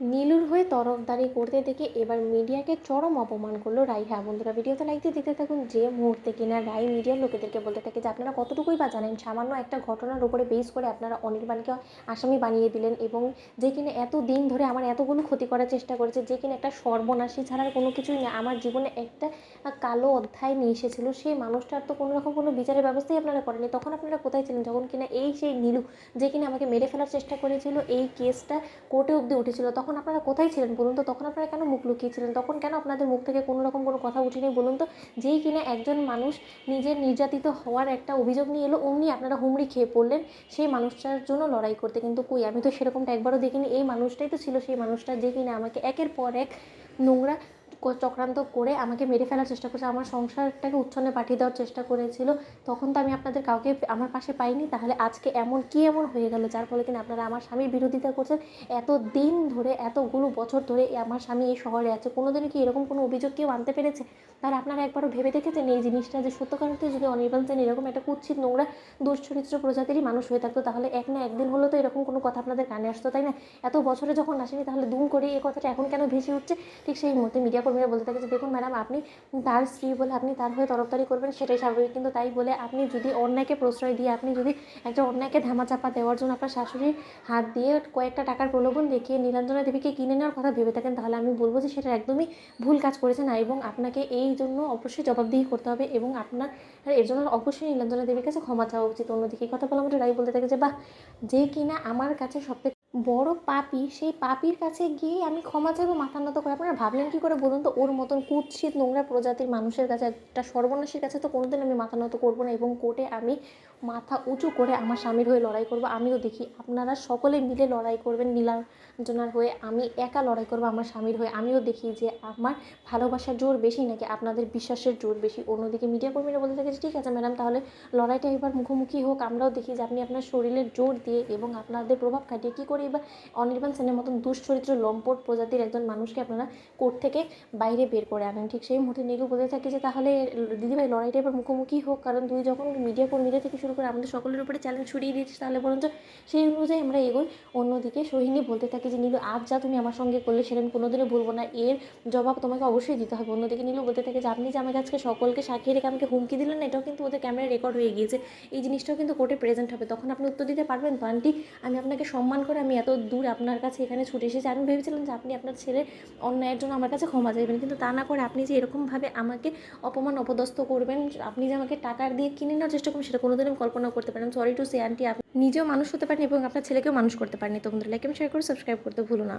নীলুর হয়ে তরফদারি করতে দেখে এবার মিডিয়াকে চরম অপমান করল রাই হ্যাঁ বন্ধুরা, ভিডিওতে লাইক দিয়ে দেখতে থাকুন যে মুহূর্তে কিনা রাই মিডিয়ার লোকেদেরকে বলতে থাকে যে আপনারা কতটুকুই বা জানেন, সামান্য একটা ঘটনার উপরে বেস করে আপনারা অনির্বাণকে আসামি বানিয়ে দিলেন এবং যে কিনা এত দিন ধরে আমার এতগুলো ক্ষতি করার চেষ্টা করেছে, যে কিনা একটা সর্বনাশী ছাড়ার কোনো কিছুই না, আমার জীবনে একটা কালো অধ্যায় নিয়ে এসেছিল, সেই মানুষটার তো কোনো রকম কোনো বিচারের ব্যবস্থাই আপনারা করেনি তখন আপনারা কোথায় ছিলেন? যখন কিনা এই সেই নীলু যে কিনা আমাকে মেরে ফেলার চেষ্টা করেছিল, এই কেসটা কোর্টে অবধি উঠেছিল, তখন আপনারা কোথায় ছিলেন বলুন তো? তখন আপনারা কেন মুখ লুকিয়ে ছিলেন? তখন কেন আপনাদের মুখ থেকে কোনো রকম কোনো কথা উঠিনি বলুন তো? যেই কিনা একজন মানুষ নিজের নির্যাতিত হওয়ার একটা অভিযোগ নিয়ে এলো, অমনি আপনারা হুমড়ি খেয়ে পড়লেন সেই মানুষটার জন্য লড়াই করতে। কিন্তু কই, আমি তো সেরকমটা একবারও দেখিনি। এই মানুষটাই তো ছিল সেই মানুষটা যে কিনা আমাকে একের পর এক নোংরা চক্রান্ত করে আমাকে মেরে ফেলার চেষ্টা করেছে, আমার সংসারটাকে উচ্ছন্নে পাঠিয়ে দেওয়ার চেষ্টা করেছিল, তখন তো আমি আপনাদের কাউকে আমার পাশে পাইনি, তাহলে আজকে এমন কি এমন হয়ে গেল, যার ফলে কিনা আপনারা আমার স্বামীর বিরোধিতা করছেন, এত দিন ধরে, এতগুলো বছর ধরে আমার স্বামী এই শহরে আছে, কোনোদিনও কি এরকম কোনো অভিযোগ কেউ আনতে পেরেছে? তাহলে আপনারা একবারও ভেবে দেখেছেন এই জিনিসটা যে সত্যকার অর্থে যদি অনির্বাণ সেন এরকম একটা কুৎসিত নোংরা, দুশ্চরিত্র প্রজাতিরই মানুষ হয়ে থাকতো, তাহলে এক না একদিন হলেও তো এরকম কোনো কথা আপনাদের কানে আসতো, তাই না? এত বছরে যখন আসেনি, তাহলে দুম করে এই কথাটা এখন কেন ভেসে উঠছে? ঠিক সেই মুহূর্তে মিডিয়া কর্মীরা বলতে থাকে যে, দেখুন ম্যাডাম, আপনি তার স্ত্রী বলে আপনি তার হয়ে তরফদারি করবেন, সেটাই স্বাভাবিক। কিন্তু তাই বলে আপনি যদি অন্যায়কে প্রশ্রয় দিয়ে, আপনি যদি একটা অন্যায়কে ধামাচাপা দেওয়ার জন্য আপনার শাশুড়ির হাত দিয়ে কয়েকটা টাকার প্রলোভন দেখিয়ে নীলাঞ্জনা দেবীকে কিনে নেওয়ার কথা ভেবে থাকেন, তাহলে আমি বলব যে, সেটা একদমই ভুল কাজ করেছে না এবং আপনাকে এই জন্য অবশ্যই জবাবদিহি করতে হবে এবং আপনার, এর জন্য অবশ্যই নীলাঞ্জনা দেবীর কাছে ক্ষমা চাওয়া উচিত। অন্যদিকে কথা বলে আমাদের রাই বলতে থাকে যে, বাহ! যে কিনা আমার কাছে সবথেকে বড় পাপি, সেই পাপির কাছে গিয়ে আমি ক্ষমা চাইব, মাথা নত করে। আপনারা ভাবলেন কি করে বলুন তো? ওর মতন কুৎসিত নোংরা প্রজাতির মানুষের কাছে, একটা সর্বনাশীর কাছে তো কোনোদিন আমি মাথা নত করব না এবং কোর্টে আমি মাথা উঁচু করে আমার স্বামীর হয়ে লড়াই করব। আমিও দেখি আপনারা সকলে মিলে লড়াই করবেন, নীলাঞ্জনার হয়ে। আমি একা লড়াই করব আমার স্বামীর হয়ে। আমিও দেখি যে আমার ভালোবাসার জোর বেশি নাকি আপনাদের বিশ্বাসের জোর বেশি। অন্যদিকে মিডিয়া কর্মীরা বলতে থাকে ঠিক আছে ম্যাডাম, তাহলে লড়াইটা এবার মুখোমুখি হোক। আমরাও দেখি যে আপনি আপনার শরীরের জোর দিয়ে এবং আপনাদের প্রভাব খাটিয়ে কী করে এবার অনির্বাণ সেনের মতন দুশ্চরিত্র লম্পট প্রজাতির একজন মানুষকে আপনারা কোর্ট থেকে বাইরে বের করে আনেন। ঠিক সেই মুহূর্তে নীলু বলতে থাকে যে, তাহলে দিদিভাই লড়াইটা এবার মুখোমুখি হোক, কারণ তুই যখন মিডিয়া কর্মীরা থেকে শুরু করে আমাদের সকলের উপরে চ্যালেঞ্জ ছড়িয়ে দিয়েছিস তাহলে বরঞ্চ সেই অনুযায়ী আমরা এগোই। অন্যদিকে সোহিনী বলতে থাকে যে নীলু আজ যা তুমি আমার সঙ্গে করলে সেটা আমি কোনোদিনও ভুলবো না। এর জবাব তোমাকে অবশ্যই দিতে হবে। অন্যদিকে নীলু বলতে থাকে যে, আপনি যে আমাকে আজকে সকলকে সাক্ষী রেখে আমাকে হুমকি দিলেন না এটাও কিন্তু ওদের ক্যামেরায় রেকর্ড হয়ে গিয়েছে। এই জিনিসটাও কিন্তু কোর্টে প্রেজেন্ট হবে। তখন আপনি উত্তর দিতে পারবেন তো, আন্টি? আমি আপনাকে সম্মান করে এত দূর আপনার কাছে এখানে ছুটে এসেছি, আমি ভেবেছিলাম যে আপনি আপনার ছেলে অন্যায়ের জন্য আমার কাছে ক্ষমা চাইবেন, কিন্তু তা না করে আপনি যে এরকমভাবে আমাকে অপমান অপদস্থ করবেন, আপনি যে আমাকে টাকা দিয়ে কিনে নেওয়ার চেষ্টা করবেন, সেটা কোনোদিন আমি কল্পনা করতে পারেন সরি টু সে আন্টি আপনি নিজেও মানুষ হতে পারেন এবং আপনার ছেলেকেও মানুষ করতে পারেন। তো বন্ধুরা লাইক এবং শেয়ার করে সাবস্ক্রাইব করতে ভুলো না।